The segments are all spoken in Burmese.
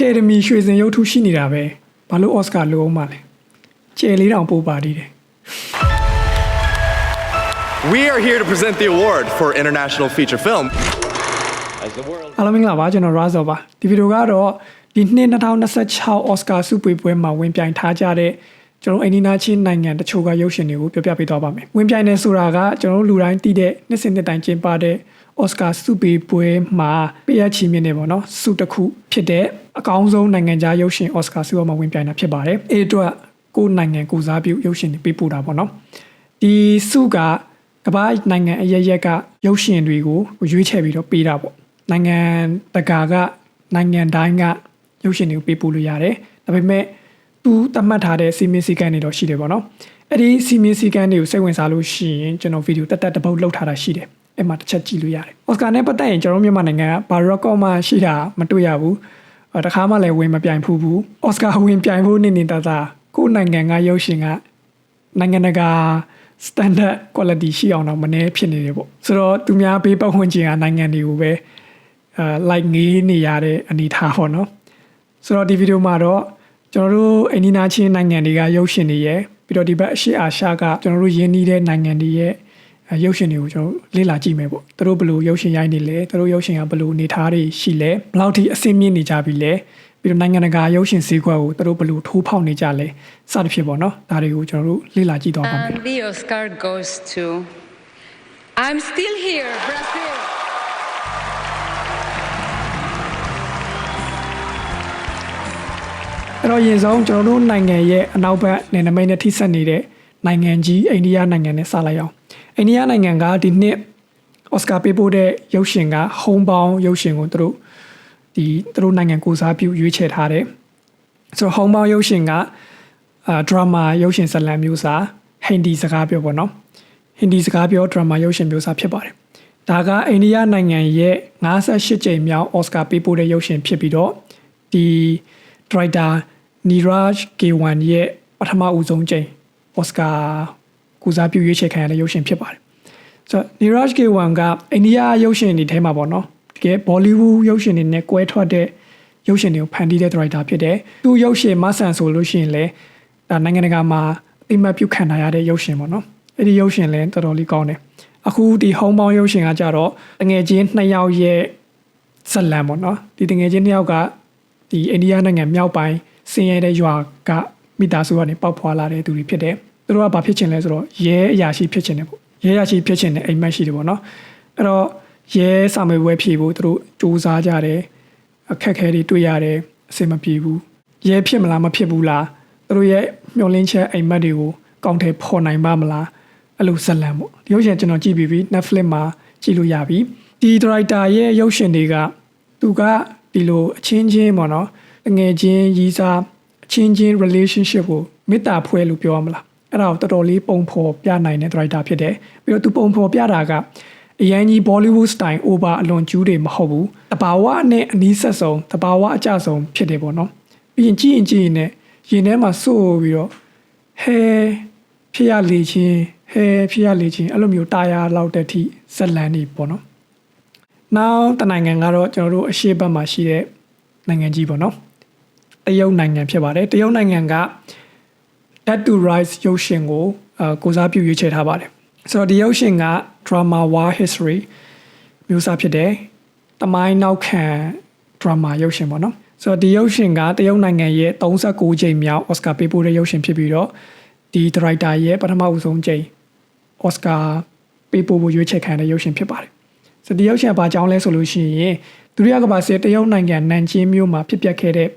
ကယ်ဒမီရွှေစင်ရုပ်ထုရှိနေတာပဲဘာလို့အော်စကာလိုအောင်မလဲကျယ်လေးတောင်ပို့ပါသေးတယ် We are here to present the award for International Feature Film. အားလုံးမင်္ဂလာပါကျွန်တော် Razo ပါဒီဗီဒီယိုကတော့ဒီနှစ်2026 Oscar ဆုပေးပွဲမှာဝင်ပြိုင်ထားကြတဲ့ကျွန်တော်အိန္ဒိနာချင်းနိုင်ငံတချို့ကရုပ်ရှင်တွေကိုပြောပြပေးသွားပါမယ်ဝင်ပြိုင်နေဆိုတာကကျွန်တော်တို့လူတိုင်းသိတဲ့နှစ်စဉ်နှစ်တိုင်းကျင်းပတဲ့ Oscar ဆုပေးပွဲမှာပေးရချီးမြှင့်နေပေါ့နော်ဆုတစ်ခုဖြစ်တဲ့ အကောင်းဆုံးနိုင်ငံခြားရုပ်ရှင် Oscar ဆုမှာဝင်ပြိုင်တာဖြစ်ပါတယ်အဲ့အတွက်ကိုယ်နိုင်ငံကိုစားပြုရုပ်ရှင်တွေပေးပို့တာပေါ့နော်ဒီဆုကကမ္ဘာနိုင်ငံအရရက်ကရုပ်ရှင်တွေကိုရွေးချယ်ပြီးတော့ပေးတာပေါ့နိုင်ငံတကာကနိုင်ငံတိုင်းကရုပ်ရှင်တွေကိုပေးပို့လို့ရတယ်ဒါပေမဲ့သူသတ်မှတ်ထားတဲ့စီမင်းစည်းကမ်းတွေတော့ရှိတယ်ပေါ့နော်အဲ့ဒီစီမင်းစည်းကမ်းတွေကိုစိတ်ဝင်စားလို့ရှိရင်ကျွန်တော်ဗီဒီယိုတက်တက်တစ်ပုတ်လောက်ထားတာရှိတယ်အဲ့မှာတစ်ချက်ကြည့်လို့ရတယ်အော်စကာနဲ့ပတ်သက်ရင်ကျွန်တော်မြန်မာနိုင်ငံကဘာရက်ကော့မှရှိတာမတွေ့ရဘူးအဲ့ တခါမှလည်းဝင်မပြိုင်ဖူးဘူးအော်စကာဝင်ပြိုင်ဖို့နေနေတာသာကိုယ့်နိုင်ငံကရုပ်ရှင်ကနိုင်ငံတကာ standard quality ရှိအောင်တော့မနှဲဖြစ်နေတယ်ပေါ့ဆိုတော့သူများပေးပတ်ဝန်းကျင်ကနိုင်ငံတွေကိုပဲအဲ like ငေးနေရတဲ့အနေအထားပေါ့နော်ဆိုတော့ဒီဗီဒီယိုမှာတော့ကျွန်တော်တို့အိန္ဒိနာချင်းနိုင်ငံတွေကရုပ်ရှင်တွေရဲ့ပြီးတော့ဒီဘက်အရှေ့အာရှကကျွန်တော်တို့ယင်းနှီးတဲ့နိုင်ငံတွေရဲ့အဲ ရုပ်ရှင်တွေကိုကျွန်တော်လေ့လာကြည့်မယ်ပေါ့သူတို့ဘယ်လိုရုပ်ရှင်ရိုက်နေလဲသူတို့ရုပ်ရှင်ကဘယ်လိုအနေအထားတွေရှိလဲဘယ်လောက်ထိအဆင့်မြင့်နေကြပြီလဲပြီးတော့နိုင်ငံတကာရုပ်ရှင်ဈေးကွက်ကိုသူတို့ဘယ်လိုထိုးဖောက်နေကြလဲစသဖြင့်ပေါ့နော်ဒါတွေကိုကျွန်တော်တို့လေ့လာကြည့်တော့ပါမယ် And the Oscar goes to I'm Still Here, Brazil. အဲ့တော့ရင်ဆုံးကျွန်တော်တို့နိုင်ငံရဲ့အနောက်ဘက်နယ်နိမိတ်နဲ့ထိစပ်နေတဲ့နိုင်ငံကြီးအိန္ဒိယနိုင်ငံနဲ့စလိုက်အောင် အိန္ဒိယနိုင်ငံကဒီနှစ်အော်စကာပေးပို့တဲ့ရုပ်ရှင်က homebound ရုပ်ရှင်ကိုသူတို့ဒီသူတို့နိုင်ငံကိုစားပြုရွေးချယ်ထားတယ်ဆိုတော့ homebound ရုပ်ရှင်ကအာ drama ရုပ်ရှင်ဇာတ်လမ်းမျိုးစာဟိန္ဒီစကားပြောပေါ့နော်ဟိန္ဒီစကားပြော drama ရုပ်ရှင်မျိုးစာဖြစ်ပါတယ်ဒါကအိန္ဒိယနိုင်ငံရဲ့58ကြိမ်မြောက်အော်စကာပေးပို့တဲ့ရုပ်ရှင်ဖြစ်ပြီးတော့ဒီ director Niraj K1 ရဲ့ပထမဦးဆုံးကြိမ်အော်စကာ ကုစားပြုရွေးချယ်ခံရတဲ့ရုပ်ရှင်ဖြစ်ပါတယ်။ဆိုတော့ Niraj K1 ကအိန္ဒိယရုပ်ရှင်တွေထဲမှာပေါ့နော်။တကယ် Bollywood ရုပ်ရှင်တွေနဲ့ကွဲထွက်တဲ့ရုပ်ရှင်တွေကိုဖန်တီးတဲ့ director ဖြစ်တယ်။သူရုပ်ရှင်မဆန်ဆိုလို့ရှိရင်လည်းဒါနိုင်ငံတကာမှာအတိမတ်ပြုခံထားရတဲ့ရုပ်ရှင်ပေါ့နော်။အဲ့ဒီရုပ်ရှင်လည်းတော်တော်လေးကောင်းတယ်။အခုဒီ homebound ရုပ်ရှင်ကကြတော့တငယ်ချင်းနှစ်ယောက်ရဲ့ဇက်လန်ပေါ့နော်။ဒီတငယ်ချင်းနှစ်ယောက်ကဒီအိန္ဒိယနိုင်ငံမြောက်ပိုင်းဆင်းရဲတဲ့ရွာကမိသားစုကနေပေါက်ဖွာလာတဲ့သူတွေဖြစ်တယ်။ သူတို့ကဘာဖြစ်ချင်လဲဆိုတော့ရဲအရာရှိဖြစ်ချင်တယ်ပေါ့။ရဲအရာရှိဖြစ်ချင်တဲ့အိမ်မက်ရှိတယ်ပေါ့နော်။အဲ့တော့ရဲစာမေးပွဲဖြေဖို့သူတို့စူးစမ်းကြတယ်။အခက်အခဲတွေတွေ့ရတယ်အဆင်မပြေဘူး။ရဲဖြစ်မလားမဖြစ်ဘူးလား။သူတို့ရဲ့မျှော်လင့်ချက်အိမ်မက်တွေကိုကောင်းတယ်ဖော်နိုင်ပါမလား။အဲ့လိုဇက်လန်ပေါ့။ဒီရုပ်ရှင်ကျွန်တော်ကြည့်ပြီးပြီ Netflix မှာကြည့်လို့ရပြီ။ဒီ director ရဲ့ရုပ်ရှင်တွေကသူကဒီလိုအချင်းချင်းပေါ့နော်။ငယ်ချင်းရီးစားအချင်းချင်း relationship ကိုမေတ္တာဖွဲ့လို့ပြောရမလား။ အဲ့ဒါကိုတော်တော်လေးပုံဖော်ပြနိုင်တဲ့ director ဖြစ်တယ်။ပြီးတော့သူပုံဖော်ပြတာကအရန်ကြီး Bollywood style over အလွန်ကျူးတွေမဟုတ်ဘူး။တဘာဝနဲ့အနီးဆက်ဆုံးတဘာဝအကြဆုံးဖြစ်တယ်ပေါ့နော်။ပြီးရင်ကြည့်ရင်ကြည့်ရင်လည်းရင်ထဲမှာစိုးပြီးတော့ဟဲဖြစ်ရလေချင်းဟဲဖြစ်ရလေချင်းအဲ့လိုမျိုးတာယာလောက်တဲ့ထိဇက်လန်နေပေါ့နော်။နောက်တနိုင်ငံကတော့ကျွန်တော်တို့အရှေ့ဘက်မှာရှိတဲ့နိုင်ငံကြီးပေါ့နော်။တရုတ်နိုင်ငံဖြစ်ပါတယ်။တရုတ်နိုင်ငံက Dead to Rise ရုပ်ရှင်ကိုအာကိုစားပြုရွေးချယ်ထားပါတယ်။ဆိုတော့ဒီရုပ်ရှင်က drama war history မျိုးစားဖြစ်တယ်။တမိုင်းနောက်ခံ drama ရုပ်ရှင်ပေါ့နော်။ဆိုတော့ဒီရုပ်ရှင်ကတရုတ်နိုင်ငံရဲ့39ကြိမ်မြောက် Oscar ပေးပို့တဲ့ရုပ်ရှင်ဖြစ်ပြီးတော့ဒီ director ရဲ့ပထမဦးဆုံးကြိမ် Oscar ပေးပို့ဖို့ရွေးချယ်ခံတဲ့ရုပ်ရှင်ဖြစ်ပါတယ်။ဆိုတော့ဒီရုပ်ရှင်ကဘာကြောင်းလဲဆိုလို့ရှိရင်ဒုတိယကမ္ဘာစစ်တရုတ်နိုင်ငံနန်ကျင်းမြို့မှာဖြစ်ပျက်ခဲ့တဲ့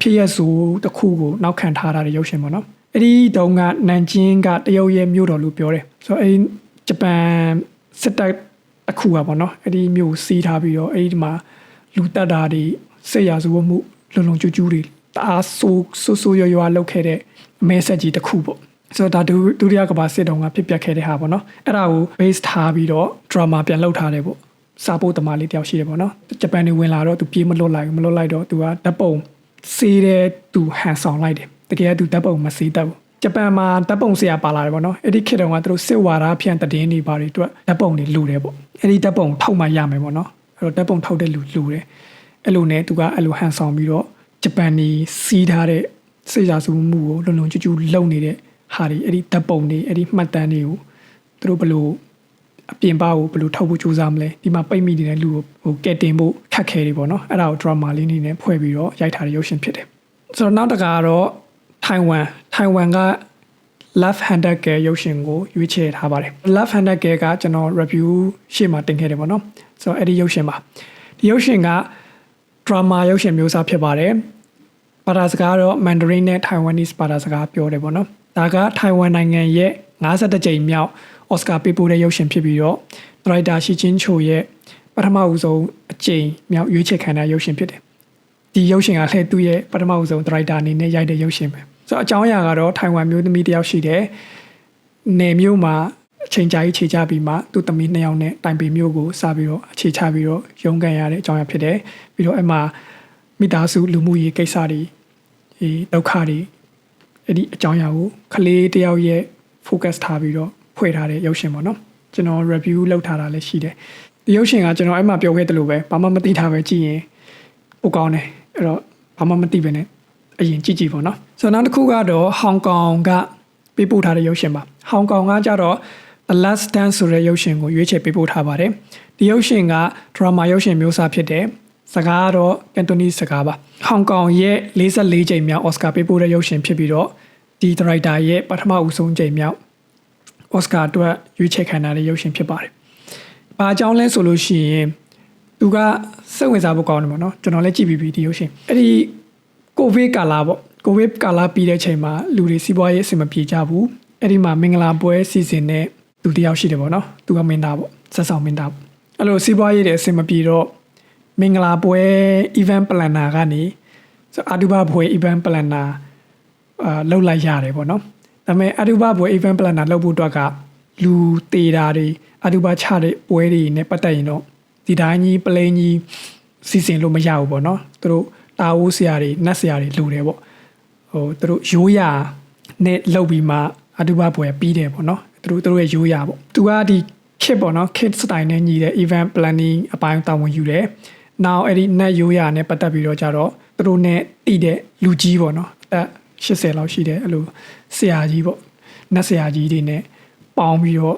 ဖြစ်ရပ်ဆိုတစ်ခုကိုနောက်ခံထားတာတဲ့ရုပ်ရှင်ပေါ့နော်။ အဲ့ဒီတုန်းကနန်ကျင်းကတရုတ်ရဲ့မြို့တော်လို့ပြောတယ်။ဆိုတော့အဲ့ဒီဂျပန်စစ်တပ်တစ်ခုอ่ะပေါ့နော်။အဲ့ဒီမြို့ကိုစီးထားပြီးတော့အဲ့ဒီမှာလူတက်တာတွေစစ်ရာဇဝတ်မှုလုံလုံကျူးကျူးတွေတအားဆိုးဆိုးဆိုးရွားရွားလုပ်ခဲ့တဲ့အမဲဆက်ကြီးတစ်ခုပေါ့။ဆိုတော့ဒါဒုဒုတိယကမ္ဘာစစ်တုန်းကဖြစ်ပျက်ခဲ့တဲ့ဟာပေါ့နော်။အဲ့ဒါကို base ထားပြီးတော့ drama ပြန်လုပ်ထားတယ်ပေါ့။စာပို့တမားလေးတယောက်ရှိတယ်ပေါ့နော်။ဂျပန်တွေဝင်လာတော့သူပြေးမလွတ်လိုက်ဘူးမလွတ်လိုက်တော့သူကဓာတ်ပုံစေးတဲ့သူဟန်ဆောင်လိုက်တယ်။ တကယ်ကသူဓာတ်ပုံမစေးတတ်ဘူး။ဂျပန်မှာဓာတ်ပုံဆရာပါလာတယ်ပေါ့နော်အဲ့ဒီခေတ်တုန်းကသူတို့စစ်ဝါဒဖြန့်တည်င်းတွေပါတွေအတွက်ဓာတ်ပုံတွေလူတယ်ပေါ့အဲ့ဒီဓာတ်ပုံထောက်မှရမယ်ပေါ့နော်အဲ့တော့ဓာတ်ပုံထောက်တဲ့လူလူတယ်အဲ့လိုနဲ့သူကအဲ့လိုဟန်ဆောင်ပြီးတော့ဂျပန်နေစီးထားတဲ့စိတ်ဓာတ်စုမှုကိုလုံလုံကျူးကျူးလုံနေတဲ့ဟာတွေအဲ့ဒီဓာတ်ပုံတွေအဲ့ဒီမှတ်တမ်းတွေကိုသူတို့ဘယ်လိုအပြင်ပကိုဘယ်လိုထောက်ဖို့ကြိုးစားမလဲဒီမှာပိတ်မိနေတဲ့လူကိုဟိုကဲတင်ဖို့ခက်ခဲတွေပေါ့နော်အဲ့ဒါကို drama လေးနေနဲ့ဖွဲ့ပြီးတော့ရိုက်ထားတဲ့ရုပ်ရှင်ဖြစ်တယ်ဆိုတော့နောက်တစ်ခါကတော့ ထိုင်ဝမ်ထိုင်ဝမ်က left handed gear ရုပ်ရှင်ကိုရွေးချယ်ထားပါတယ် left handed gear ကကျွန်တော် review ရှေ့မှာတင်ခဲ့တယ်ပေါ့နော်ဆိုတော့အဲ့ဒီရုပ်ရှင်ပါဒီရုပ်ရှင်က drama ရုပ်ရှင်မျိုးစားဖြစ်ပါတယ်ဘာသာစကားတော့ Mandarin နဲ့ Taiwanese ဘာသာစကားပြောတယ်ပေါ့နော်ဒါကထိုင်ဝမ်နိုင်ငံရဲ့52ကြိမ်မြောက် Oscar ပေးပို့တဲ့ရုပ်ရှင်ဖြစ်ပြီးတော့ director ရှီချင်းချိုရဲ့ပထမဦးဆုံးအကြိမ်မြောက်ရွေးချယ်ခံတဲ့ရုပ်ရှင်ဖြစ်တယ်ဒီရုပ်ရှင်ကလည်းသူ့ရဲ့ပထမဦးဆုံး director အနေနဲ့ရိုက်တဲ့ရုပ်ရှင်ပဲ ဆိုတော့အကြောင်းအရာကတော့ထိုင်ဝမ်မျိုးသမီးတစ်ယောက်ရှိတယ်နယ်မျိုးမှာအချိန်ကြာကြီးခြေချပြီးမှသူ့သမီးနှစ်ယောက်နဲ့တိုင်ပင်မျိုးကိုစပြီးတော့အခြေချပြီးတော့ရုန်းကန်ရတဲ့အကြောင်းအရာဖြစ်တယ်ပြီးတော့အဲ့မှာမိသားစုလူမှုရေးကိစ္စတွေဒီဒုက္ခတွေအဲ့ဒီအကြောင်းအရာကိုကလေးတစ်ယောက်ရဲ့ focus ထားပြီးတော့ဖွဲ့ထားတဲ့ရုပ်ရှင်ပေါ့နော်ကျွန်တော် review လုပ်ထားတာလည်းရှိတယ်ဒီရုပ်ရှင်ကကျွန်တော်အဲ့မှာပြောခဲ့တယ်လို့ပဲဘာမှမသိထားပဲကြည့်ရင်ပိုကောင်းတယ်အဲ့တော့ဘာမှမသိပဲနဲ့ အရင်ကြည့်ကြည့်ပေါ့နော်ဆိုတော့နောက်တစ်ခုကတော့ဟောင်ကောင်ကပေးပို့ထားတဲ့ရုပ်ရှင်ပါဟောင်ကောင်ကကြတော့ The Last Dance ဆိုတဲ့ရုပ်ရှင်ကိုရွေးချယ်ပေးပို့ထားပါတယ်ဒီရုပ်ရှင်က drama ရုပ်ရှင်မျိုးစားဖြစ်တယ်စကားကတော့ကန်တိုနီစကားပါဟောင်ကောင်ရဲ့44ကြိမ်မြောက်အော်စကာပေးပို့တဲ့ရုပ်ရှင်ဖြစ်ပြီးတော့ဒီဒရိုက်တာရဲ့ပထမဦးဆုံးကြိမ်မြောက်အော်စကာအတွက်ရွေးချယ်ခံရတဲ့ရုပ်ရှင်ဖြစ်ပါတယ်။ဘာအကြောင်းလဲဆိုလို့ရှိရင်သူကစိတ်ဝင်စားဖို့ကောင်းတယ်ပေါ့နော်ကျွန်တော်လည်းကြည့်ပြီးပြီဒီရုပ်ရှင်အဲ့ဒီ ကိုဗစ်ကာလာပေါ့ကိုဗစ်ကာလာပြီးတဲ့အချိန်မှာလူတွေစီးပွားရေးအဆင်မပြေကြဘူးအဲ့ဒီမှာမင်္ဂလာပွဲစီစဉ်တဲ့သူတယောက်ရှိတယ်ပေါ့နော်သူကမင်းသားပေါ့ဆက်ဆောင်မင်းသားပေါ့အဲ့လိုစီးပွားရေးတွေအဆင်မပြေတော့မင်္ဂလာပွဲ event planner ကနေဆိုအာဒူဘာပွဲ event planner အာလောက်လိုက်ရတယ်ပေါ့နော်ဒါပေမဲ့အာဒူဘာပွဲ event planner လောက်ဖို့အတွက်ကလူတေတာတွေအာဒူဘာချတဲ့ပွဲတွေနဲ့ပတ်သက်ရင်တော့ဒီတိုင်းကြီးပလိန်ကြီးစီစဉ်လို့မရဘူးပေါ့နော်သူတို့ တာဝိုးဆရာတွေနတ်ဆရာတွေလိုတယ်ပေါ့ဟိုသူတို့ရိုးရာနဲ့လောက်ပြီးမှအာဒူဘာပွဲပြီးတယ်ပေါ့နော်သူတို့သူတို့ရဲ့ရိုးရာပေါ့သူကဒီ kit ပေါ့နော် kit style နဲ့ညီတဲ့ event planning အပိုင်းတာဝန်ယူတယ်။ now အဲ့ဒီ net ရိုးရာနဲ့ပတ်သက်ပြီးတော့ကြတော့သူတို့ ਨੇ တည်တဲ့လူကြီးပေါ့နော်အသက်80လောက်ရှိတယ်အဲ့လိုဆရာကြီးပေါ့နတ်ဆရာကြီးတွေ ਨੇ ပေါင်းပြီးတော့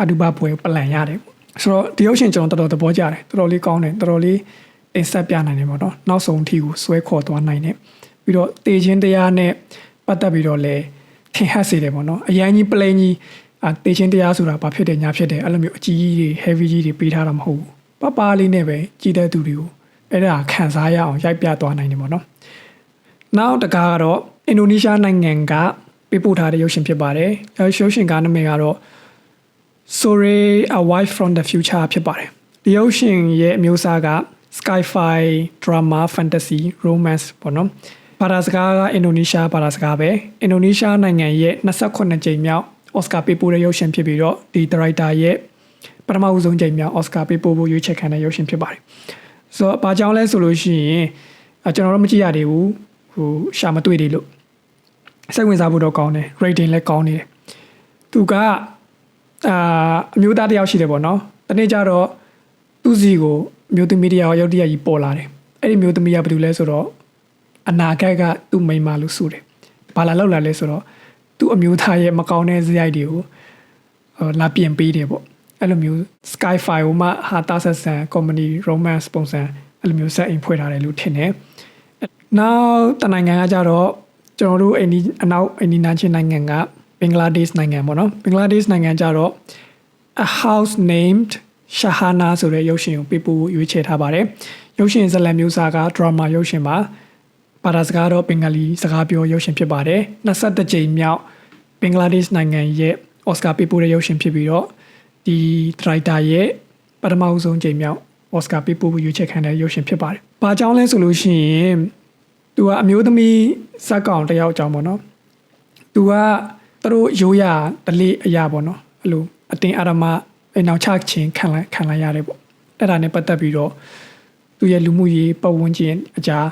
အဒူဘပွဲပလန်ရတယ်ပေါ့ဆိုတော့ဒီရုပ်ရှင်ကျွန်တော်တော်တော်သဘောကျတယ်တော်တော်လေးကောင်းတယ်တော်တော်လေး တင်ဆက်ပြနိုင်တယ်ပေါ့နော်နောက်ဆုံးအထိကိုဆွဲခေါ်သွားနိုင်တယ်ပြီးတော့တေချင်းတရားနဲ့ပတ်သက်ပြီးတော့လည်းထင်ဟပ်စေတယ်ပေါ့နော်အရန်ကြီးပလိန်ကြီးအာတေချင်းတရားဆိုတာဘာဖြစ်တယ်ညာဖြစ်တယ်အဲ့လိုမျိုးအကြီးကြီးတွေ heavy ကြီးတွေပေးထားတာမဟုတ်ဘူးပပလေးနဲ့ပဲကြီးတဲ့သူတွေကိုအဲ့ဒါခံစားရအောင်ရိုက်ပြသွားနိုင်တယ်ပေါ့နော်နောက်တကားကတော့အင်ဒိုနီးရှားနိုင်ငံကပေးပို့ထားတဲ့ရုပ်ရှင်ဖြစ်ပါတယ်ရုပ်ရှင်ကားနာမည်ကတော့ Sorry a wife from the future ဖြစ်ပါတယ်ဒီရုပ်ရှင်ရဲ့အမျိုးအစားက sci-fi drama fantasy romance ပေါ့နော်ဘာသာစကားကအင်ဒိုနီးရှားဘာသာစကားပဲအင်ဒိုနီးရှားနိုင်ငံရဲ့28ကြိမ်မြောက်အော်စကာပေးပို့တဲ့ရုပ်ရှင်ဖြစ်ပြီးတော့ဒီဒါရိုက်တာရဲ့ပထမဦးဆုံးကြိမ်မြောက်အော်စကာပေးပို့ဖို့ရွေးချယ်ခံတဲ့ရုပ်ရှင်ဖြစ်ပါတယ်ဆိုတော့ဘာကြောင့်လဲဆိုလို့ရှိရင်ကျွန်တော်တို့မကြည့်ရသေးဘူးဟိုရှာမတွေ့သေးလို့စိတ်ဝင်စားဖို့တော့ကောင်းတယ် rating လည်းကောင်းနေတယ်သူကအာအမျိုးသားတယောက်ရှိတယ်ပေါ့နော်တနေ့ကျတော့သူ့စီကို မျိုးသမီးတယောက်ရုတ်တရက်ကြီးပေါ်လာတယ်အဲ့ဒီမျိုးသမီးကဘာလုပ်လဲဆိုတော့အနာဂတ်ကသူ့မိန်းမလို့ဆိုတယ်ဘာလာလောက်လာလဲဆိုတော့သူ့အမျိုးသားရဲ့မကောင်းတဲ့ဇယိုက်တွေကိုလာပြင်ပေးတယ်ပေါ့အဲ့လိုမျိုး Skyfire ဟိုမှာဟာတာဆက်ဆန် comedy romance ပုံစံအဲ့လိုမျိုးဆက်အိမ်ဖွဲ့ထားတယ်လို့ထင်တယ်နောက်တနိုင်ငံကကြတော့ကျွန်တော်တို့အိန္ဒိအနောက်အိန္ဒိနာချင်းနိုင်ငံကဘင်္ဂလားဒေ့ရှ်နိုင်ငံပေါ့နော်ဘင်္ဂလားဒေ့ရှ်နိုင်ငံကြတော့ a house named Shahana ဆိုတဲ့ရုပ်ရှင်ကိုပေးပို့ရွေးချယ်ထားပါတယ်ရုပ်ရှင်ဇာတ်လမ်းမျိုးစားက drama ရုပ်ရှင်ပါဘာသာစကားတော့ဘင်္ဂလီစကားပြောရုပ်ရှင်ဖြစ်ပါတယ်22ကြိမ်မြောက်ဘင်္ဂလားဒေ့ရှ်နိုင်ငံရဲ့အော်စကာပေးပို့တဲ့ရုပ်ရှင်ဖြစ်ပြီးတော့ဒီဒရိုက်တာရဲ့ပထမဦးဆုံးကြိမ်မြောက်အော်စကာပေးပို့ရွေးချယ်ခံတဲ့ရုပ်ရှင်ဖြစ်ပါတယ်။ဘာကြောင့်လဲဆိုလို့ရှိရင်သူကအမျိုးသမီးဇက်ကောင်တယောက်အကြောင်းပေါ့နော်။သူကသူတို့ရိုးရာတလေးအရာပေါ့နော်။အဲ့လိုအတင်းအာရမ အနောက်ချခြင်းခံလိုက်ခံလိုက်ရတယ်ပေါ့။အဲ့ဒါနဲ့ပတ်သက်ပြီးတော့သူရဲ့လူမှုရေးပတ်ဝန်းကျင်အကြား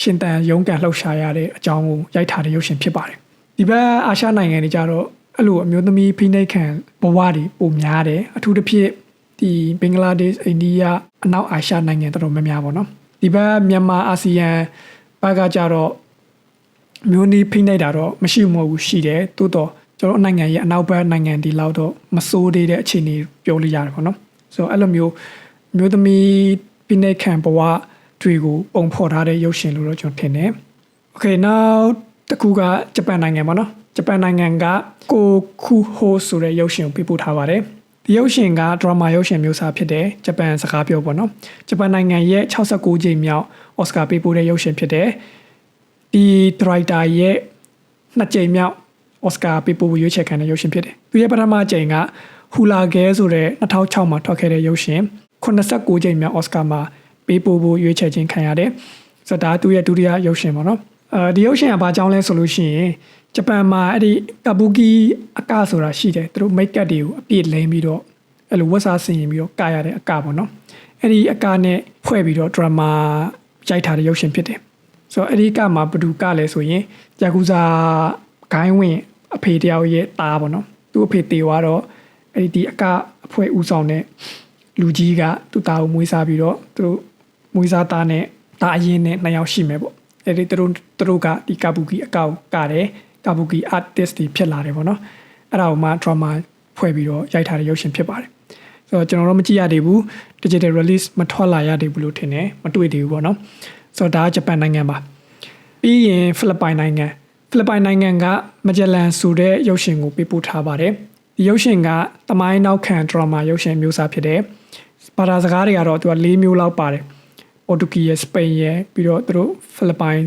ရှင်တန်ရုံးကန်လှုပ်ရှားရတဲ့အကြောင်းကိုရိုက်ထားတဲ့ရုပ်ရှင်ဖြစ်ပါတယ်။ဒီဘက်အာရှနိုင်ငံတွေကြတော့အဲ့လိုအမျိုးသမီးဖိနှိပ်ခံဘဝတွေပုံများတယ်အထူးသဖြင့်ဒီဘင်္ဂလားဒေ့ရှ်အိန္ဒိယအနောက်အာရှနိုင်ငံတော်တော်များများပေါ့နော်ဒီဘက်မြန်မာအာဆီယံဘက်ကကြတော့မျိုးနီးဖိနှိပ်တာတော့မရှိမဟုတ်ဘူးရှိတယ်သို့တော့ ကျွန်တော်နိုင်ငံရဲ့အနောက်ဘက်နိုင်ငံဒီလောက်တော့မစိုးသေးတဲ့အခြေအနေပြောလို့ရတယ်ပေါ့နော်ဆိုတော့အဲ့လိုမျိုးမျိုးသမီးဖိနှိပ်ခံဘဝတွေကိုပုံဖော်ထားတဲ့ရုပ်ရှင်လို့တော့ကျွန်တော်ထင်တယ် Okay now တကူကဂျပန်နိုင်ငံပေါ့နော်ဂျပန်နိုင်ငံကကိုခုဟိုဆိုတဲ့ရုပ်ရှင်ကိုပြပို့ထားပါတယ်ဒီရုပ်ရှင်ကဒရမာရုပ်ရှင်မျိုးစားဖြစ်တယ်ဂျပန်စကားပြောပေါ့နော်ဂျပန်နိုင်ငံရဲ့69ကြိမ်မြောက်အော်စကာပေးပို့တဲ့ရုပ်ရှင်ဖြစ်တယ်ဒီဒရိုက်တာရဲ့နှစ်ကြိမ်မြောက် အော်စကာပေးပို့ရွေးချယ်ခံတဲ့ရုပ်ရှင်ဖြစ်တယ်သူရဲ့ပထမကြိမ်ကဟူလာဂဲဆိုတဲ့2006မှာထွက်ခဲ့တဲ့ရုပ်ရှင်89ကြိမ်မြောက်အော်စကာမှာပေးပို့ဖို့ရွေးချယ်ခြင်းခံရတယ်ဆိုတော့ဒါသူရဲ့ဒုတိယရုပ်ရှင်ပေါ့နော်အဲဒီရုပ်ရှင်ကဘာကြောင်းလဲဆိုလို့ရှိရင်ဂျပန်မှာအဲ့ဒီကာဘူကီအကဆိုတာရှိတယ်သူတို့မိတ်ကပ်တွေကိုအပြည့်လိမ့်ပြီးတော့အဲ့လိုဝတ်စားဆင်ရင်ပြီးတော့ကာရတဲ့အကပေါ့နော်အဲ့ဒီအကနဲ့ဖွဲ့ပြီးတော့ဒရမာရိုက်ထားတဲ့ရုပ်ရှင်ဖြစ်တယ်ဆိုတော့အဲ့ဒီကမှာဘယ်သူကလဲဆိုရင်ယာကူဇာ ဂိုင်းဝင်အဖေတယောက်ရဲ့တားပေါ့နော်သူ့အဖေတေသွားတော့အဲ့ဒီဒီအကအဖွဲဦးဆောင်တဲ့လူကြီးကသူ့သားကိုမွေးစားပြီးတော့သူတို့မွေးစားသားနဲ့တာအရင်နဲ့နှစ်ယောက်ရှိမယ်ပေါ့အဲ့ဒီသူတို့သူတို့ကဒီကာဘူကီအကောက်ကတယ်ကာဘူကီ artist တွေဖြစ်လာတယ်ပေါ့နော်အဲ့ဒါကိုမှ drama ဖွဲ့ပြီးတော့ရိုက်ထားတဲ့ရုပ်ရှင်ဖြစ်ပါတယ်ဆိုတော့ကျွန်တော်တို့မကြည့်ရသေးဘူး digital release မထွက်လာရသေးဘူးလို့ထင်တယ်မတွေ့သေးဘူးပေါ့နော်ဆိုတော့ဒါကဂျပန်နိုင်ငံပါပြီးရင်ဖိလစ်ပိုင်နိုင်ငံ ဖိလစ်ပိုင်နိုင်ငံကမဂျလန်ဆိုတဲ့ရုပ်ရှင်ကိုပေးပို့ထားပါတယ်ဒီရုပ်ရှင်ကတမိုင်းနောက်ခံ drama ရုပ်ရှင်မျိုးစားဖြစ်တယ်ဘာသာစကားတွေကတော့သူက၄မျိုးလောက်ပါတယ်ပေါ်တူဂီရယ်စပိန်ရယ်ပြီးတော့သူတို့ဖိလစ်ပိုင်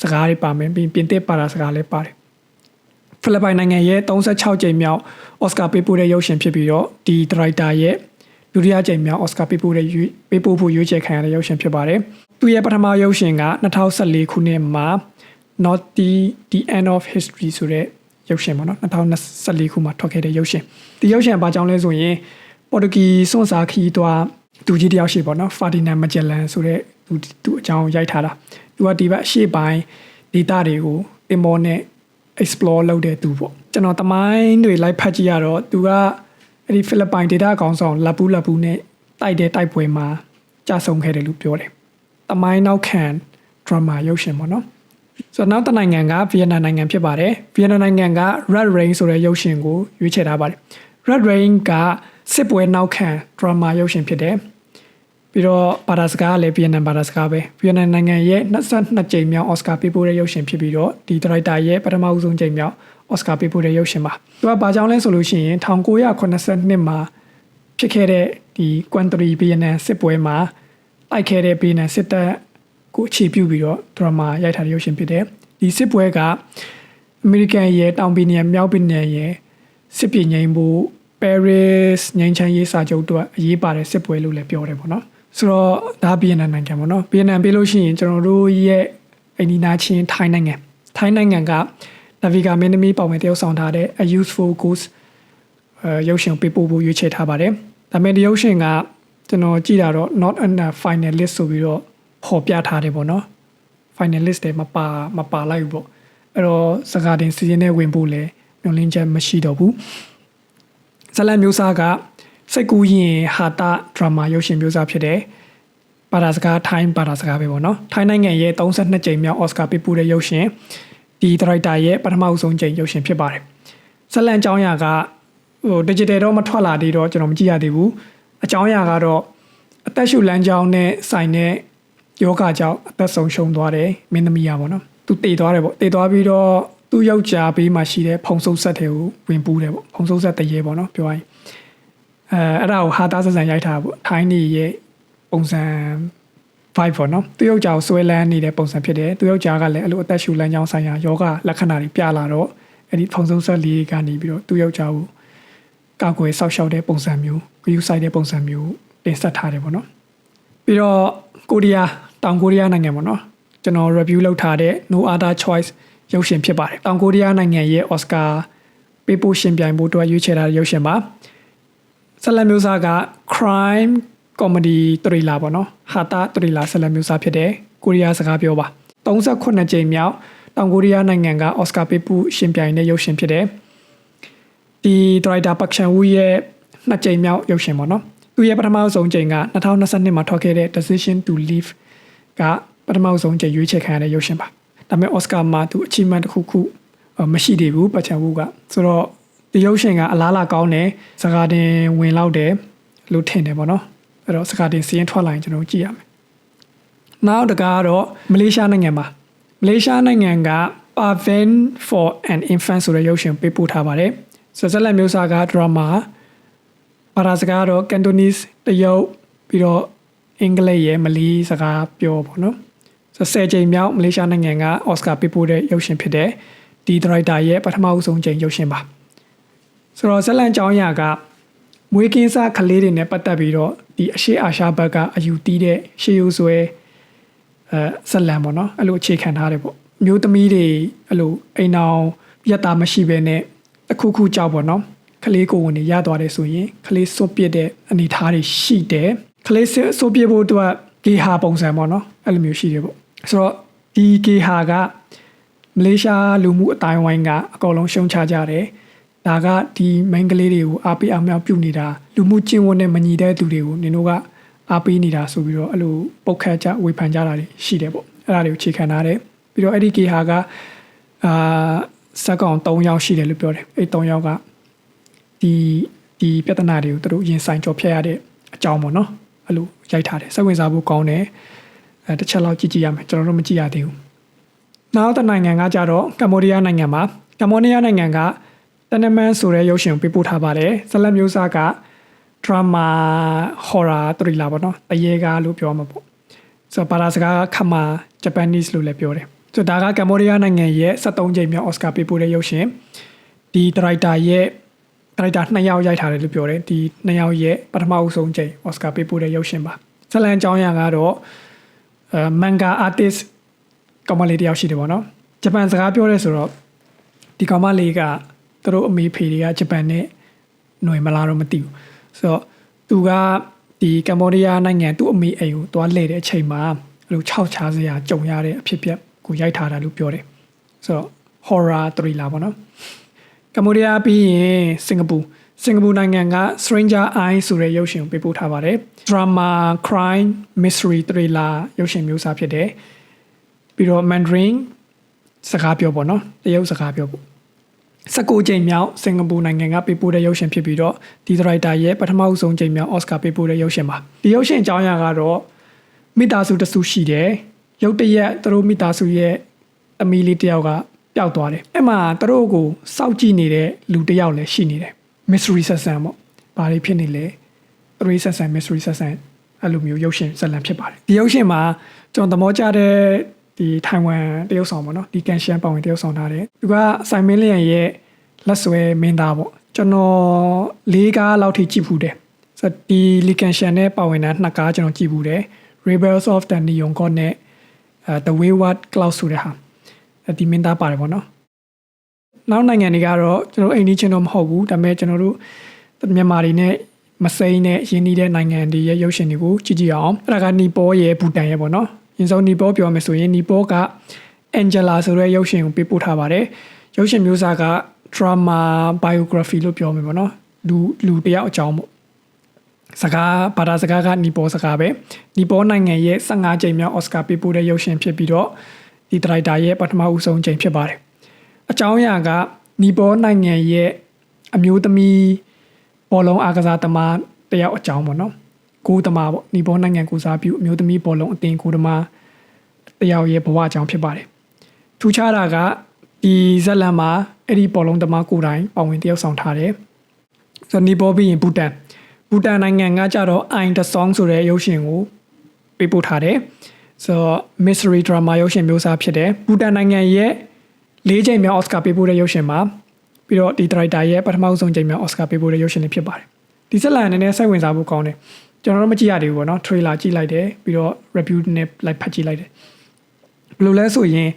စကားတွေပါမယ်ပြီးပြင်သစ်ဘာသာစကားလည်းပါတယ်ဖိလစ်ပိုင်နိုင်ငံရဲ့36ကြိမ်မြောက်အော်စကာပေးပို့တဲ့ရုပ်ရှင်ဖြစ်ပြီးတော့ဒီဒရိုက်တာရဲ့ဒုတိယကြိမ်မြောက်အော်စကာပေးပို့တဲ့ပေးပို့ဖို့ရွေးချယ်ခံရတဲ့ရုပ်ရှင်ဖြစ်ပါတယ်သူရဲ့ပထမရုပ်ရှင်က2014ခုနှစ်မှာ Not the the end of history ဆိုတဲ့ရုပ်ရှင်ပေါ့နော်2024ခုမှာထွက်ခဲ့တဲ့ရုပ်ရှင်ဒီရုပ်ရှင်ဘာကြောင့်လဲဆိုရင်ပေါ်တူဂီစွန့်စားခီးသွားသူကြီးတယောက်ရှိပေါ့နော်ဖာဒီနန်မဂျလန်ဆိုတဲ့သူသူအကြောင်းရိုက်ထားတာသူကဒီဘက်အရှေ့ပိုင်းဒေတာတွေကိုတင်မောနဲ့ explore လုပ်တဲ့သူပေါ့ကျွန်တော်တမိုင်းတွေလိုက်ဖတ်ကြည့်ရတော့သူကအဲ့ဒီဖိလစ်ပိုင်ဒေတာကောင်ဆောင်လပူးလပူးနဲ့တိုက်တဲ့တိုက်ပွဲမှာကြာဆုံးခဲ့တယ်လို့ပြောတယ်တမိုင်းနောက်ခံ drama ရုပ်ရှင်ပေါ့နော် ဆိုတော့နောက်တစ်နိုင်ငံကဗီယက်နမ်နိုင်ငံဖြစ်ပါတယ်ဗီယက်နမ်နိုင်ငံက Red Rain ဆိုတဲ့ရုပ်ရှင်ကိုရွေးချယ်ထားပါတယ် Red Rain ကစစ်ပွဲနောက်ခံ drama ရုပ်ရှင်ဖြစ်တယ်ပြီးတော့ဘာသာစကားကလည်းဗီယက်နမ်ဘာသာစကားပဲဗီယက်နမ်နိုင်ငံရဲ့22ကြိမ်မြောက်အော်စကာပေးပို့တဲ့ရုပ်ရှင်ဖြစ်ပြီးတော့ဒီဒရိုက်တာရဲ့ပထမဦးဆုံးကြိမ်မြောက်အော်စကာပေးပို့တဲ့ရုပ်ရှင်ပါသူကဘာကြောင့်လဲဆိုလို့ရှိရင်1982မှာဖြစ်ခဲ့တဲ့ဒီကွန်ထရီဗီယက်နမ်စစ်ပွဲမှာတိုက်ခဲ့တဲ့ဗီယက်နမ်စစ်တပ် ကိုအခြေပြုပြီးတော့ဒရမာရိုက်ထားတဲ့ရုပ်ရှင်ဖြစ်တယ်ဒီစစ်ပွဲကအမေရိကန်ရဲ့တောင်ပီနီယံမြောက်ပီနီယံရဲ့စစ်ပြည်ငိမ်းဖို့ Paris ငိမ်းချမ်းရေးစာချုပ်တို့အရေးပါတဲ့စစ်ပွဲလို့လည်းပြောတယ်ပေါ့နော်ဆိုတော့ဒါဗီယက်နမ်နိုင်ငံပေါ့နော်ဗီယက်နမ်ပြီးလို့ရှိရင်ကျွန်တော်တို့ရဲ့အိန္ဒိနာချင်းထိုင်းနိုင်ငံထိုင်းနိုင်ငံကနာဗီဂါမင်းသမီးပေါဝင်တယောက်ဆောင်ထားတဲ့ A Useful Goose အဲရုပ်ရှင်ပေးပို့ဖို့ရွေးချယ်ထားပါတယ်ဒါပေမဲ့ဒီရုပ်ရှင်ကကျွန်တော်ကြည့်တာတော့ not an finalist ဆိုပြီးတော့ ပေါ်ပြထားတယ်ပေါ့နော် finalist တွေမပါမပါလိုက်ဘူးပေါ့အဲ့တော့စကားတင်စီစဉ်နဲ့ဝင်ဖို့လဲမျှော်လင့်ချက်မရှိတော့ဘူးဇလန်မျိုးစားကစိတ်ကူးရင်ဟာတာဒရာမာရုပ်ရှင်မျိုးစားဖြစ်တယ်ပါရာစကားထိုင်းပါရာစကားပဲပေါ့နော်ထိုင်းနိုင်ငံရဲ့32ကြိမ်မြောက်အော်စကာပေးပို့တဲ့ရုပ်ရှင်ဒီဒရိုက်တာရဲ့ပထမဦးဆုံးကြိမ်ရုပ်ရှင်ဖြစ်ပါတယ်ဇလန်အကြောင်းအရာကဟို digital တော့မထွက်လာသေးတော့ကျွန်တော်မကြည့်ရသေးဘူးအကြောင်းအရာကတော့အသက်ရှူလမ်းကြောင်းနဲ့ဆိုင်တဲ့ ယောဂကြောင့်အသက်ဆုံးရှုံးသွားတယ်မင်းသမီးရပါတော့သူတည်သွားတယ်ပေါ့တည်သွားပြီးတော့သူ့ယောက်ျားဘေးမှာရှိတဲ့ဖုံဆုပ်ဆက်တွေကိုဝင်ပူးတယ်ပေါ့ဖုံဆုပ်ဆက်တရေပေါ့နော်ပြောရရင်အဲအဲ့ဒါကိုဟာတာဆဆန်ရိုက်ထားပေါ့ထိုင်းနေရဲ့ပုံစံ vibe ပေါ့နော်သူယောက်ျားကိုဆွဲလန်းနေတဲ့ပုံစံဖြစ်တယ်သူယောက်ျားကလည်းအဲ့လိုအသက်ရှူလမ်းကြောင်းဆိုင်ရာယောဂလက္ခဏာတွေပြလာတော့အဲ့ဒီဖုံဆုပ်ဆက်လေးကနေပြီးတော့သူယောက်ျားကိုကောက်ွယ်ဆောက်ရှောက်တဲ့ပုံစံမျိုးဂရုစိုက်တဲ့ပုံစံမျိုးတင်ဆက်ထားတယ်ပေါ့နော်ပြီးတော့ကိုရီးယား တောင်ကိုရီးယားနိုင်ငံပေါ့နော်ကျွန်တော် review လုပ်ထားတဲ့ No Other Choice ရုပ်ရှင်ဖြစ်ပါတယ်တောင်ကိုရီးယားနိုင်ငံရဲ့ Oscar ပေးပို့ရှင်ပြိုင်ဖို့အတွက်ရွေးချယ်ထားတဲ့ရုပ်ရှင်ပါဆက်လက်မျိုးစားက crime comedy thriller ပေါ့နော်ဟာတာ thriller ဆက်လက်မျိုးစားဖြစ်တဲ့ကိုရီးယားစကားပြောပါ38ကြိမ်မြောက်တောင်ကိုရီးယားနိုင်ငံက Oscar ပေးပို့ရှင်ပြိုင်တဲ့ရုပ်ရှင်ဖြစ်တယ်ဒီ director Park Chan-wook ရဲ့နှစ်ကြိမ်မြောက်ရုပ်ရှင်ပေါ့နော်သူရဲ့ပထမဆုံးကြိမ်က2022မှာထွက်ခဲ့တဲ့ Decision to Leave ကပထမဆုံးကြိမ်ရွေးချယ်ခံရတဲ့ရုပ်ရှင်ပါဒါပေမဲ့ Oscar မှာသူ achievement တစ်ခုခုအာမရှိသေးဘူးပတ်ချန်ဝူကဆိုတော့ဒီရုပ်ရှင်ကအလားလာကောင်းတယ်စကားတင်ဝင်လောက်တယ်လို့ထင်တယ်ပေါ့နော်အဲ့တော့စကားတင်စီးရင်ထွက်လာရင်ကျွန်တော်တို့ကြည့်ရမယ်နောက်တကားကတော့မလေးရှားနိုင်ငံမှာမလေးရှားနိုင်ငံက Paven for an Infant ဆိုတဲ့ရုပ်ရှင်ပေးပို့ထားပါတယ်ဆိုတော့ဇက်လက်မျိုးစာက drama ဘာသာစကားကတော့ Cantonese တရုတ်ပြီးတော့ အင်္ဂလိပ်ရယ်မလီစကားပြောပေါ့နော်ဆိုတော့10ချိန်မြောက်မလေးရှားနိုင်ငံကအော်စကာပေးပို့တဲ့ရုပ်ရှင်ဖြစ်တဲ့ဒီဒရိုက်တာရဲ့ပထမအဆုံးချိန်ရုပ်ရှင်ပါဆိုတော့ဇက်လန်ကျောင်းရကမွေးကင်းစားကလေးတွေနဲ့ပတ်သက်ပြီးတော့ဒီအရှိအာရှဘက်ကအယူတီးတဲ့ရှေးရိုးဆွဲအဲဇက်လန်ပေါ့နော်အဲ့လိုအခြေခံထားတယ်ပေါ့မျိုးသမီးတွေအဲ့လိုအိမ်အောင်ပြတ်တာမရှိဘဲနဲ့တစ်ခုခုကြောက်ပေါ့နော်ကလေးကိုဝင်နေရသွားတယ်ဆိုရင်ကလေးစွန့်ပစ်တဲ့အနေအထားတွေရှိတယ် ကလေးစွန့်ပစ်ဖို့အတွက်ဂေဟာပုံစံပေါ့နော်အဲ့လိုမျိုးရှိတယ်ပေါ့ဆိုတော့ဒီဂေဟာကမလေးရှားလူမှုအတိုင်းဝိုင်းကအကောင်လုံးရှုံချကြတယ်ဒါကဒီမိန်းကလေးတွေကိုအားပေးအားမြောက်ပြုနေတာလူမှုကျင့်ဝတ်နဲ့မညီတဲ့သူတွေကိုနင်တို့ကအားပေးနေတာဆိုပြီးတော့အဲ့လိုပုတ်ခတ်ကြဝေဖန်ကြတာတွေရှိတယ်ပေါ့အဲ့ဒါတွေကိုခြေခံထားတယ်ပြီးတော့အဲ့ဒီဂေဟာကအာစက်ကောင်3ယောက်ရှိတယ်လို့ပြောတယ်အဲ့3ယောက်ကဒီဒီပြဿနာတွေကိုသူတို့ရင်ဆိုင်ကြော်ဖြတ်ရတဲ့အကြောင်းပေါ့နော် အဲ့လိုရိုက်ထားတယ်စိတ်ဝင်စားဖို့ကောင်းတယ်အဲတစ်ချက်လောက်ကြည့်ကြည့်ရမယ်ကျွန်တော်တို့မကြည့်ရသေးဘူးနောက်တစ်နိုင်ငံကကြတော့ကမ္ဘောဒီးယားနိုင်ငံမှာကမ္ဘောဒီးယားနိုင်ငံကတနမန်ဆိုတဲ့ရုပ်ရှင်ကိုပေးပို့ထားပါတယ်ဇလတ်မျိုးစားက drama horror thriller ပေါ့နော်တရေကားလို့ပြောမှာပေါ့ဆိုတော့ဘာသာစကားခမာ Japanese လို့လည်းပြောတယ်ဆိုတော့ဒါကကမ္ဘောဒီးယားနိုင်ငံရဲ့73ကြိမ်မြောက် Oscar ပေးပို့တဲ့ရုပ်ရှင်ဒီဒရို က်တာရဲ့ဒါရိုက်တာ2ယောက်ရိုက်ထားတယ်လို့ပြောတယ်ဒီ2ယောက်ရဲ့ပထမအဆုံးချိန်အော်စကာပေးပို့တဲ့ရုပ်ရှင်ပါဇလန်အကြောင်းအရာကတော့အဲမန်ဂါအာတစ်ကောင်မလေးတယောက်ရှိတယ်ပေါ့နော်ဂျပန်စကားပြောရဲဆိုတော့ဒီကောင်မလေးကသူတို့အမေဖေတွေကဂျပန်နဲ့ຫນွေမလားတော့မသိဘူးဆိုတော့သူကဒီကမ္ဘောဒီးယားနိုင်ငံသူ့အမေအိမ်ကိုသွားလှည့်တဲ့အချိန်မှာအဲ့လိုခြောက်ချားစရာကြုံရတဲ့အဖြစ်အပျက်ကိုရိုက်ထားတာလို့ပြောတယ်ဆိုတော့ horror thriller ပေါ့နော် ကမ္ဘောဒီးယားပြီးရင်စင်ကာပူစင်ကာပူနိုင်ငံက Stranger Eyes ဆိုတဲ့ရုပ်ရှင်ကိုပေးပို့ထားပါတယ် drama crime mystery thriller ရုပ်ရှင်မျိုးစားဖြစ်တယ်ပြီးတော့ Mandarin စကားပြောပေါ့နော်တရုတ်စကားပြောပေါ့19ကြိမ်မြောက်စင်ကာပူနိုင်ငံကပေးပို့တဲ့ရုပ်ရှင်ဖြစ်ပြီးတော့ဒီဒရိုက်တာရဲ့ပထမဆုံးကြိမ်မြောက်အော်စကာပေးပို့တဲ့ရုပ်ရှင်ပါဒီရုပ်ရှင်အကြောင်းအရာကတော့မိသားစုတစ်စုရှိတယ်ရုပ်တရက်သူတို့မိသားစုရဲ့အမီလေးတယောက်က ပျောက်သွားတယ်အဲ့မှာသူတို့ကိုစောက်ကြည့်နေတဲ့လူတစ်ယောက်လည်းရှိနေတယ် mystery ဆက်ဆံပေါ့ဘာတွေဖြစ်နေလဲသူတို့ဆက်ဆံ mystery ဆက်ဆံအဲ့လိုမျိုးရုပ်ရှင်ဇာတ်လမ်းဖြစ်ပါတယ်ဒီရုပ်ရှင်မှာကျွန်တော်သမောကျတဲ့ဒီထိုင်ဝမ်တရုတ်ဆောင်ပေါ့နော်ဒီကန်ရှန်ပောင်ဝင်တရုတ်ဆောင်ထားတယ်သူကဆိုင်မင်းလျံရဲ့လက်ဆွဲမင်းသားပေါ့ကျွန်တော်လေးကားလောက်ထိကြည့်ဖူးတယ်ဆိုတော့ဒီလီကန်ရှန်နဲ့ပါဝင်တာနှစ်ကားကျွန်တော်ကြည့်ဖူးတယ် Rebels of the Neon God နဲ့အဲ The Wayward Cloud ဆိုတဲ့ဟာ ဒီမင်းသားပါတယ်ပေါ့နော်နောက်နိုင်ငံတွေကတော့ကျွန်တော်အိမ်နီးချင်းတော့မဟုတ်ဘူးဒါပေမဲ့ကျွန်တော်တို့မြန်မာတွေနဲ့မစိမ်းနဲ့ရင်းနှီးတဲ့နိုင်ငံတွေရဲ့ရုပ်ရှင်တွေကိုကြည့်ကြည့်အောင်အဲ့ဒါကနီပေါရဲ့ဘူတန်ရဲ့ပေါ့နော်ရင်းစုံနီပေါပြောမယ်ဆိုရင်နီပေါက Angela ဆိုတဲ့ရုပ်ရှင်ကိုပေးပို့ထားပါတယ်ရုပ်ရှင်မျိုးစားက drama biography လို့ပြောမယ်ပေါ့နော်လူလူတယောက်အကြောင်းပေါ့စကားဘာသာစကားကနီပေါစကားပဲနီပေါနိုင်ငံရဲ့15ကြိမ်မြောက်အော်စကာပေးပို့တဲ့ရုပ်ရှင်ဖြစ်ပြီးတော့ ဒီဒရိုက်တာရဲ့ပထမဦးဆုံးကြိမ်ဖြစ်ပါတယ်အကြောင်းအရာကနီပေါနိုင်ငံရဲ့အမျိုးသမီးဘောလုံးအားကစားသမားတယောက်အကြောင်းပေါ့နော်ကိုသမားပေါ့နီပေါနိုင်ငံကိုစားပြုအမျိုးသမီးဘောလုံးအသင်းကိုသမားတယောက်ရဲ့ဘဝအကြောင်းဖြစ်ပါတယ်ထူးခြားတာကဒီဇက်လန်မှာအဲ့ဒီဘောလုံးသမားကိုယ်တိုင်ပါဝင်တယောက်ဆောင်ထားတယ်ဆိုတော့နီပေါပြီးရင်ဘူတန်ဘူတန်နိုင်ငံကကြတော့ I the Song ဆိုတဲ့ရုပ်ရှင်ကိုပေးပို့ထားတယ် ဆိုတော့ mystery drama ရုပ်ရှင်မျိုးစားဖြစ်တယ်ဘူတန်နိုင်ငံရဲ့၄ချိန်မြောက်အော်စကာပေးပို့တဲ့ရုပ်ရှင်မှာပြီးတော့ဒီဒရိုက်တာရဲ့ပထမဆုံးချိန်မြောက်အော်စကာပေးပို့တဲ့ရုပ်ရှင်လေးဖြစ်ပါတယ်ဒီဇက်လန်အနေနဲ့စိတ်ဝင်စားဖို့ကောင်းတယ်ကျွန်တော်တို့မကြည့်ရသေးဘူးပေါ့နော် trailer ကြည့်လိုက်တယ်ပြီးတော့ review နဲ့လိုက်ဖတ်ကြည့်လိုက်တယ်ဘယ်လိုလဲဆိုရင်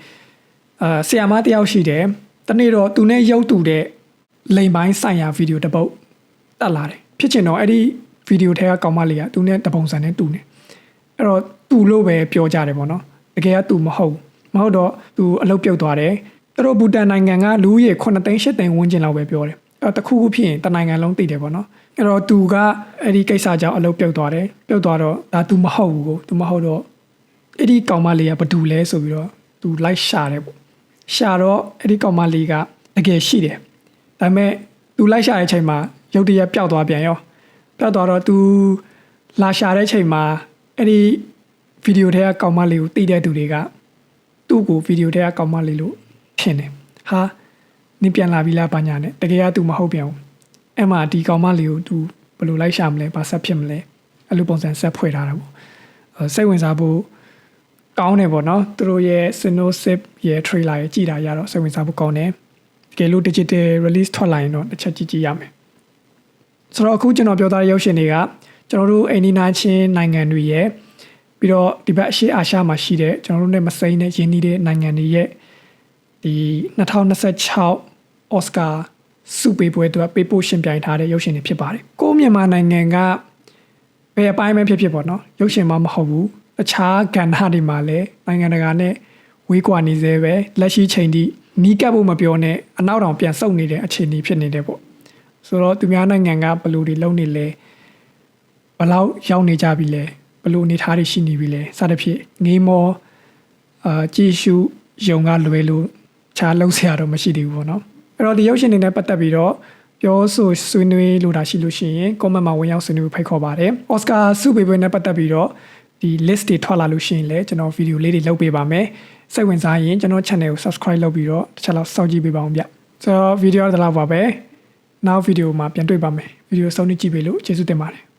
အာဆီယာမတယောက်ရှိတယ်တနေ့တော့သူနဲ့ရုပ်တူတဲ့လိန်ပိုင်းဆိုင်ရာဗီဒီယိုတစ်ပုတ်တက်လာတယ်ဖြစ်ချင်တော့အဲ့ဒီဗီဒီယိုထဲကကောင်မလေးကသူနဲ့တပုံစံနဲ့တူနေအဲ့တော့ တူလို့ပဲပြောကြတယ်ပေါ့နော်တကယ်ကတူမဟုတ်မဟုတ်တော့သူအလုပ်ပြုတ်သွားတယ်သူတို့ဘူတန်နိုင်ငံကလူဦးရေ9သိန်း10သိန်းဝန်းကျင်လောက်ပဲပြောတယ်အဲ့တခုခုဖြစ်ရင်တနိုင်ငံလုံးသိတယ်ပေါ့နော်အဲ့တော့သူကအဲ့ဒီကိစ္စကြောင့်အလုပ်ပြုတ်သွားတယ်ပြုတ်သွားတော့ဒါသူမဟုတ်ဘူးကိုသူမဟုတ်တော့အဲ့ဒီကောင်မလေးကဘာတူလဲဆိုပြီးတော့သူလိုက်ရှာတယ်ပေါ့ရှာတော့အဲ့ဒီကောင်မလေးကတကယ်ရှိတယ်ဒါပေမဲ့သူလိုက်ရှာတဲ့အချိန်မှာရုတ်တရက်ပျောက်သွားပြန်ရောပျောက်သွားတော့သူလာရှာတဲ့ချိန်မှာအဲ့ဒီ ဗီဒီယိုထဲကကောင်မလေးကိုတိတဲ့သူတွေကသူ့ကိုဗီဒီယိုထဲကကောင်မလေးလို့ထင်တယ်ဟာနင်ပြန်လာပြီလားဘာညာနဲ့တကယ်ကသူမဟုတ်ပြန်ဘူးအဲ့မှာဒီကောင်မလေးကိုသူဘယ်လိုလိုက်ရှာမလဲဘာဆက်ဖြစ်မလဲအဲ့လိုပုံစံဆက်ဖွဲ့ထားတာပေါ့အဲ့စိတ်ဝင်စားဖို့ကောင်းတယ်ပေါ့နော်သူတို့ရဲ့ Sinopsis ရဲ့ trailer ရဲ့ကြည်တာရတော့စိတ်ဝင်စားဖို့ကောင်းတယ်တကယ်လို့ digital release ထွက်လာရင်တော့တစ်ချက်ကြည့်ကြည့်ရမယ်ဆိုတော့အခုကျွန်တော်ပြောသားတဲ့ရုပ်ရှင်တွေကကျွန်တော်တို့အိန္ဒိယချင်းနိုင်ငံတွေရဲ့ ပြီးတော့ဒီဘက်အရှေ့အာရှမှာရှိတဲ့ကျွန်တော်တို့နဲ့မစိမ့်တဲ့ရင်းနှီးတဲ့နိုင်ငံတွေရဲ့ဒီ2026 Oscar စုပေးပွဲအတွက်ပေးပို့ရှင်ပြိုင်ထားတဲ့ရုပ်ရှင်တွေဖြစ်ပါတယ်ကိုမြန်မာနိုင်ငံကဘယ်အပိုင်းပဲဖြစ်ဖြစ်ပေါ့နော်ရုပ်ရှင်မှမဟုတ်ဘူးအခြားကဏ္ဍတွေမှာလည်းနိုင်ငံတကာနဲ့ဝေးကွာနေသေးပဲလက်ရှိချိန်ထိနီးကပ်ဖို့မပြောနဲ့အနောက်တောင်ပြန်ဆုတ်နေတဲ့အခြေအနေဖြစ်နေတယ်ပေါ့ဆိုတော့သူများနိုင်ငံကဘယ်လိုတွေလုပ်နေလဲဘယ်လောက်ရောက်နေကြပြီလဲ ဘယ်လိုအနေထားတွေရှိနေပြီလဲစသဖြင့်ငေးမောအာကြည်ရှုယုံကလွယ်လို့ခြားလုံးစရာတော့မရှိသေးဘူးပေါ့နော်အဲ့တော့ဒီရုပ်ရှင်တွေနဲ့ပတ်သက်ပြီးတော့ပြောဆိုဆွေးနွေးလိုတာရှိလို့ရှိရင် comment မှာဝင်ရောက်ဆွေးနွေးဖို့ဖိတ်ခေါ်ပါတယ်။ Oscar ဆုပေးပွဲနဲ့ပတ်သက်ပြီးတော့ဒီ list တွေထွက်လာလို့ရှိရင်လည်းကျွန်တော်ဗီဒီယိုလေးတွေလုပ်ပေးပါမယ်။စိတ်ဝင်စားရင်ကျွန်တော် channel ကို subscribe လုပ်ပြီးတော့တစ်ချက်လောက်စောင့်ကြည့်ပေးပါအောင်ဗျ။ဆိုတော့ဗီဒီယိုတော့ဒီလောက်ပါပဲ။နောက်ဗီဒီယိုမှာပြန်တွေ့ပါမယ်။ဗီဒီယိုဆုံးဖြတ်ကြည့်ပေးလို့ကျေးဇူးတင်ပါတယ်။